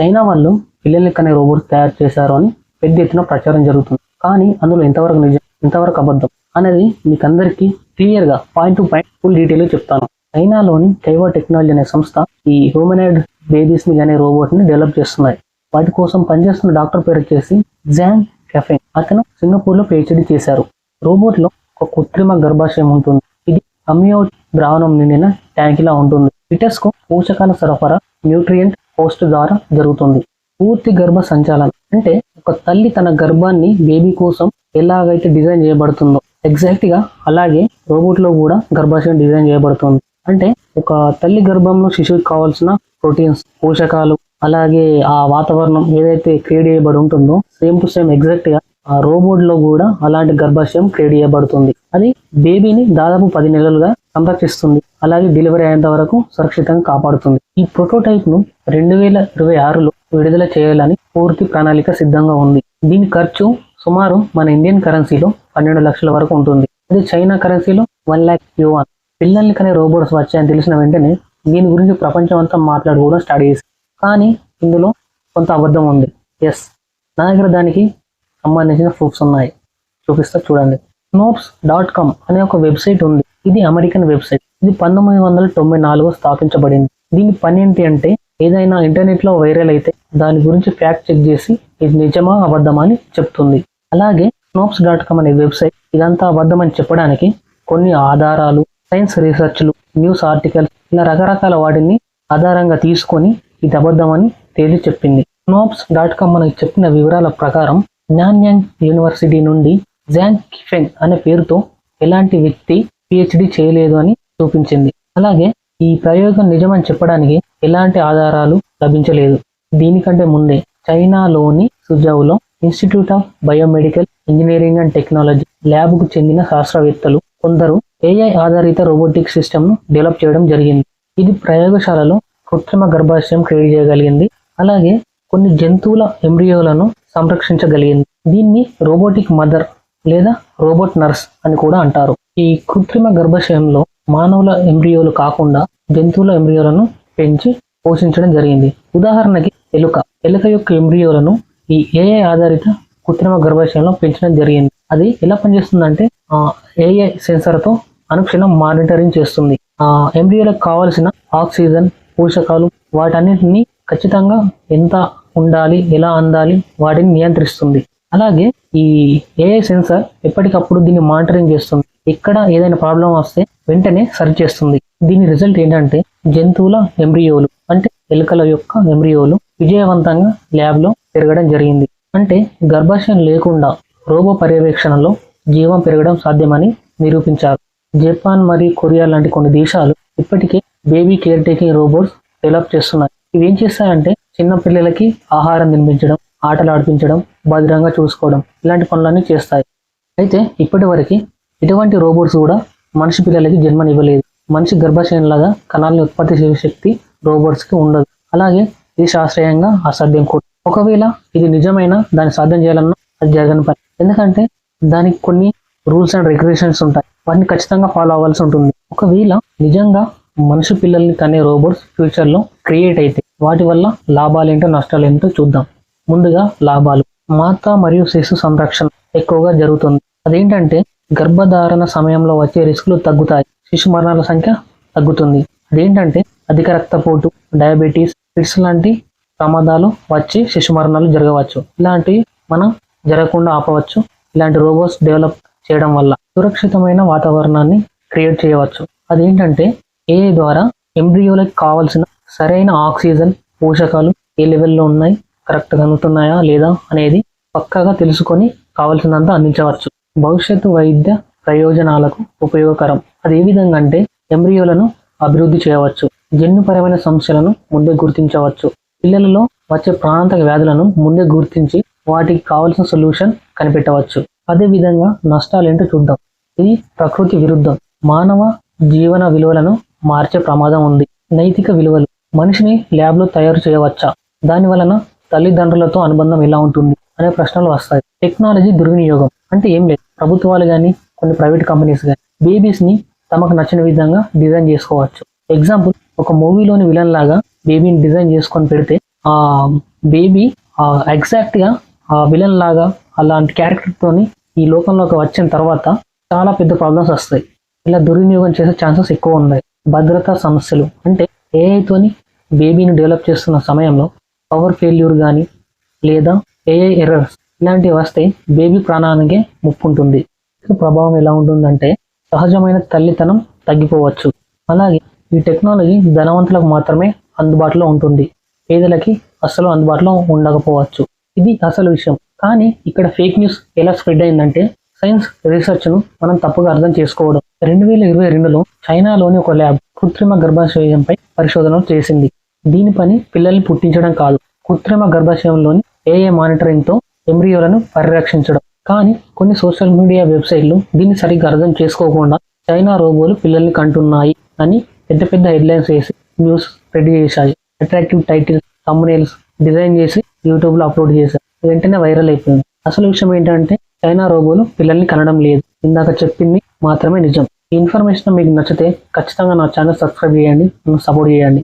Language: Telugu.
చైనా వాళ్ళు పిల్లల్ని కనే రోబోట్స్ తయారు చేశారు అని పెద్ద ఎత్తున ప్రచారం జరుగుతుంది. కానీ అందులో ఎంతవరకు నిజం ఎంతవరకు అబద్ధం అనేది మీకు అందరికీ క్లియర్గా point to point full detail చెప్తాను. చైనాలోని కైవా టెక్నాలజీ అనే సంస్థ ఈ హ్యూమనైడ్ బేబీస్ని అనే రోబోట్ని డెవలప్ చేస్తున్నాయి. వాటి కోసం పనిచేస్తున్న డాక్టర్ పేరు వచ్చేసి జాంగ్ కెఫెన్ అతను సింగపూర్లో పిహెచ్డి చేశారు. రోబోట్లో ఒక కృత్రిమ గర్భాశయం ఉంటుంది. ఇది అమ్యో ద్రావణం నిండిన ట్యాంక్ లా ఉంటుంది. ఫిటస్కు పోషకాల సరఫరా న్యూట్రియంట్ పోస్ట్ ద్వారా జరుగుతుంది. పూర్తి గర్భ సంచాలనం అంటే ఒక తల్లి తన గర్భాన్ని బేబీ కోసం ఎలాగైతే డిజైన్ చేయబడుతుందో ఎగ్జాక్ట్గా అలాగే రోబోట్లో కూడా గర్భాశయం డిజైన్ చేయబడుతుంది. అంటే ఒక తల్లి గర్భంలో శిశువుకి కావాల్సిన ప్రోటీన్స్ పోషకాలు అలాగే ఆ వాతావరణం ఏదైతే క్రియేట్ చేయబడి ఉంటుందో సేమ్ టు సేమ్ ఎగ్జాక్ట్గా ఆ రోబోట్లో కూడా అలాంటి గర్భాశయం క్రియేట్ చేయబడుతుంది. అది బేబీని దాదాపు పది నెలలుగా సంరక్షిస్తుంది. అలాగే డెలివరీ అయ్యేంత వరకు సురక్షితంగా కాపాడుతుంది. ఈ ప్రోటోటైప్ను రెండు వేల ఇరవై ఆరులో విడుదల చేయాలని పూర్తి ప్రణాళిక సిద్ధంగా ఉంది. దీని ఖర్చు సుమారు మన ఇండియన్ కరెన్సీలో పన్నెండు లక్షల వరకు ఉంటుంది. అది చైనా కరెన్సీలో వన్ ల్యాక్ యువన్. పిల్లల్ని కనే రోబోట్స్ వచ్చాయని తెలిసిన వెంటనే దీని గురించి ప్రపంచం అంతా మాట్లాడుకోవడం స్టార్ట్ చేసి కానీ ఇందులో కొంత అబద్ధం ఉంది. ఎస్ నా దగ్గర దానికి సంబంధించిన ప్రూఫ్స్ ఉన్నాయి. చూపిస్తా చూడండి. స్నోప్స్ డాట్ కామ్ అనే ఒక వెబ్సైట్ ఉంది. ఇది అమెరికన్ వెబ్సైట్. ఇది పంతొమ్మిది వందల తొంభై నాలుగు స్థాపించబడింది. దీని పని ఏంటి అంటే ఏదైనా ఇంటర్నెట్లో వైరల్ అయితే దాని గురించి ఫ్యాక్ట్ చెక్ చేసి ఇది నిజమా అబద్ధమా అని చెప్తుంది. అలాగే స్నోప్స్ డాట్ కామ్ అనే వెబ్సైట్ ఇదంతా అబద్ధమని చెప్పడానికి కొన్ని ఆధారాలు సైన్స్ రీసెర్చ్లు న్యూస్ ఆర్టికల్స్ ఇలా రకరకాల వాటిని ఆధారంగా తీసుకొని ఇది అబద్ధమని తేలి చెప్పింది. స్నోప్స్ డాట్ కామ్ మనకి చెప్పిన వివరాల ప్రకారం న్యాన్యాంగ్ యూనివర్సిటీ నుండి జాంగ్ కిఫెంగ్ అనే పేరుతో ఎలాంటి వ్యక్తి పిహెచ్డి చేయలేదు అని చూపించింది. అలాగే ఈ ప్రయోగం నిజమని చెప్పడానికి ఎలాంటి ఆధారాలు లభించలేదు. దీనికంటే ముందే చైనాలోని సుజావులో institute of biomedical engineering and technology ల్యాబ్కు చెందిన శాస్త్రవేత్తలు కొందరు ఏఐ ఆధారిత రోబోటిక్ సిస్టమ్ను డెవలప్ చేయడం జరిగింది. ఇది ప్రయోగశాలలో కృత్రిమ గర్భాశయం క్రియేట్ చేయగలిగింది. అలాగే కొన్ని జంతువుల ఎంబ్రియోలను సంరక్షించగలిగింది. దీన్ని రోబోటిక్ మదర్ లేదా రోబోట్ నర్స్ అని కూడా అంటారు. ఈ కృత్రిమ గర్భాశయంలో మానవుల ఎంబ్రియోలు కాకుండా జంతువుల ఎంబ్రియోలను పెంచి పోషించడం జరిగింది. ఉదాహరణకి ఎలుక. ఎలుక యొక్క ఎంబ్రియోలను ఈ ఏఐ ఆధారిత కృత్రిమ గర్భాశయంలో పెంచడం జరిగింది. అది ఎలా పనిచేస్తుందంటే ఆ ఏఐ సెన్సర్తో అనుక్షణం మానిటరింగ్ చేస్తుంది. ఆ ఎంబ్రియోలకు కావాల్సిన ఆక్సిజన్ పోషకాలు వాటన్నిటిని ఖచ్చితంగా ఎంత ఉండాలి ఎలా అందాలి వాటిని నియంత్రిస్తుంది. అలాగే ఈ ఏఐ సెన్సార్ ఎప్పటికప్పుడు దీన్ని మానిటరింగ్ చేస్తుంది. ఇక్కడ ఏదైనా ప్రాబ్లం వస్తే వెంటనే సరి చేస్తుంది. దీని రిజల్ట్ ఏంటంటే జంతువుల ఎంబ్రియోలు అంటే ఎలుకల యొక్క ఎంబ్రియోలు విజయవంతంగా ల్యాబ్లో పెరగడం జరిగింది. అంటే గర్భాశయం లేకుండా రోబో పర్యవేక్షణలో జీవం పెరగడం సాధ్యమని నిరూపించారు. జపాన్ మరియు కొరియా లాంటి కొన్ని దేశాలు ఇప్పటికే baby care taking robots develop చేస్తున్నాయి. ఇవి ఏం చేస్తాయంటే చిన్న పిల్లలకి ఆహారం తినిపించడం ఆటలు ఆడిపించడం భద్రంగా చూసుకోవడం ఇలాంటి పనులన్నీ చేస్తాయి. అయితే ఇప్పటి వరకు ఇటువంటి రోబోట్స్ కూడా మనిషి పిల్లలకి జన్మనివ్వలేదు. మనిషి గర్భాశయంలాగా కణాలను ఉత్పత్తి చేసే శక్తి రోబోట్స్కి ఉండదు. అలాగే ఇది శాస్త్రీయంగా అసాధ్యం కూడా. ఒకవేళ ఇది నిజమైన దాన్ని సాధ్యం చేయాలన్నా అది జరగని పని. ఎందుకంటే దానికి కొన్ని రూల్స్ అండ్ రెగ్యులేషన్స్ ఉంటాయి. వాటిని ఖచ్చితంగా ఫాలో అవ్వాల్సి ఉంటుంది. ఒకవేళ నిజంగా మనిషి పిల్లల్ని కనే రోబోట్స్ ఫ్యూచర్లో క్రియేట్ అయితే వాటి వల్ల లాభాలు ఏంటో నష్టాలు ఏంటో చూద్దాం. ముందుగా లాభాలు. మాత మరియు శిశు సంరక్షణ ఎక్కువగా జరుగుతుంది. అదేంటంటే గర్భధారణ సమయంలో వచ్చే రిస్కులు తగ్గుతాయి. శిశు మరణాల సంఖ్య తగ్గుతుంది. అదేంటంటే అధిక రక్తపోటు డయాబెటీస్ ఫిట్స్ లాంటి ప్రమాదాలు వచ్చి శిశు మరణాలు జరగవచ్చు. ఇలాంటివి మనం జరగకుండా ఆపవచ్చు. ఇలాంటి రోబోట్స్ డెవలప్ చేయడం వల్ల సురక్షితమైన వాతావరణాన్ని క్రియేట్ చేయవచ్చు. అదేంటంటే ఏఐ ద్వారా ఎంబ్రియోలకు కావాల్సిన సరైన ఆక్సిజన్ పోషకాలు ఏ లెవెల్లో ఉన్నాయి కరెక్ట్గా అందుతున్నాయా లేదా అనేది పక్కాగా తెలుసుకొని కావాల్సినంత అందించవచ్చు. భవిష్యత్తు వైద్య ప్రయోజనాలకు ఉపయోగకరం. అది ఏ విధంగా అంటే ఎంబ్రియోలను అభివృద్ధి చేయవచ్చు జన్యుపరమైన సమస్యలను ముందే గుర్తించవచ్చు. పిల్లలలో వచ్చే ప్రాణాంతక వ్యాధులను ముందే గుర్తించి వాటికి కావలసిన సొల్యూషన్ కనిపెట్టవచ్చు. అదే విధంగా నష్టాలు ఏంటో చూద్దాం. ఇది ప్రకృతి విరుద్ధం. మానవ జీవన విలువలను మార్చే ప్రమాదం ఉంది. నైతిక విలువలు. మనిషిని ల్యాబ్లో తయారు చేయవచ్చా? దాని వలన తల్లిదండ్రులతో అనుబంధం ఎలా ఉంటుంది? అనే ప్రశ్నలు వస్తాయి. టెక్నాలజీ దుర్వినియోగం. అంటే ఏం లేదు. ప్రభుత్వాలు కానీ కొన్ని ప్రైవేట్ కంపెనీస్ కానీ బేబీస్ని తమకు నచ్చిన విధంగా డిజైన్ చేసుకోవచ్చు. ఎగ్జాంపుల్ ఒక మూవీలోని విలన్ లాగా బేబీని డిజైన్ చేసుకొని పెడితే ఆ బేబీ ఎగ్జాక్ట్గా ఆ విలన్ లాగా అలాంటి క్యారెక్టర్ తోని ఈ లోకంలోకి వచ్చిన తర్వాత చాలా పెద్ద ప్రాబ్లమ్స్ వస్తాయి. ఇలా దుర్వినియోగం చేసే ఛాన్సెస్ ఎక్కువ ఉన్నాయి. భద్రతా సమస్యలు అంటే ఏఐతోని తోని బేబీని డెవలప్ చేస్తున్న సమయంలో పవర్ ఫెయిల్యూర్ కానీ లేదా ఏఐ ఎర్రర్స్ ఇలాంటివి వస్తే బేబీ ప్రాణానికి ముప్పు ఉంటుంది ప్రభావం ఎలా ఉంటుందంటే సహజమైన తల్లితనం తగ్గిపోవచ్చు. అలాగే ఈ టెక్నాలజీ ధనవంతులకు మాత్రమే అందుబాటులో ఉంటుంది. పేదలకి అసలు అందుబాటులో ఉండకపోవచ్చు. ఇది అసలు విషయం. కానీ ఇక్కడ ఫేక్ న్యూస్ ఎలా స్ప్రెడ్ అయిందంటే సైన్స్ రీసెర్చ్ను మనం తప్పుగా అర్థం చేసుకోవడం. రెండు వేల ఇరవై రెండులో చైనాలోని ఒక ల్యాబ్ కృత్రిమ గర్భాశయంపై పరిశోధనలు చేసింది. దీని పని పిల్లల్ని పుట్టించడం కాదు. కృత్రిమ గర్భాశయంలోని ఏఏ మానిటరింగ్తో ఎంబ్రియోలను పరిరక్షించడం. కానీ కొన్ని సోషల్ మీడియా వెబ్సైట్లు దీన్ని సరిగ్గా అర్థం చేసుకోకుండా చైనా రోబోలు పిల్లల్ని కంటున్నాయి అని పెద్ద పెద్ద హెడ్లైన్స్ వేసి న్యూస్ రెడీ చేశాయి. అట్రాక్టివ్ టైటిల్స్ తమ్మునేల్స్ డిజైన్ చేసి యూట్యూబ్లో అప్లోడ్ చేశారు. వెంటనే వైరల్ అయిపోయింది. అసలు విషయం ఏంటంటే చైనా రోబోలు పిల్లల్ని కనడం లేదు. ఇందాక చెప్పింది మాత్రమే నిజం. ఈ ఇన్ఫర్మేషన్ మీకు నచ్చితే ఖచ్చితంగా నా ఛానల్ సబ్స్క్రైబ్ చేయండి. నన్ను సపోర్ట్ చేయండి.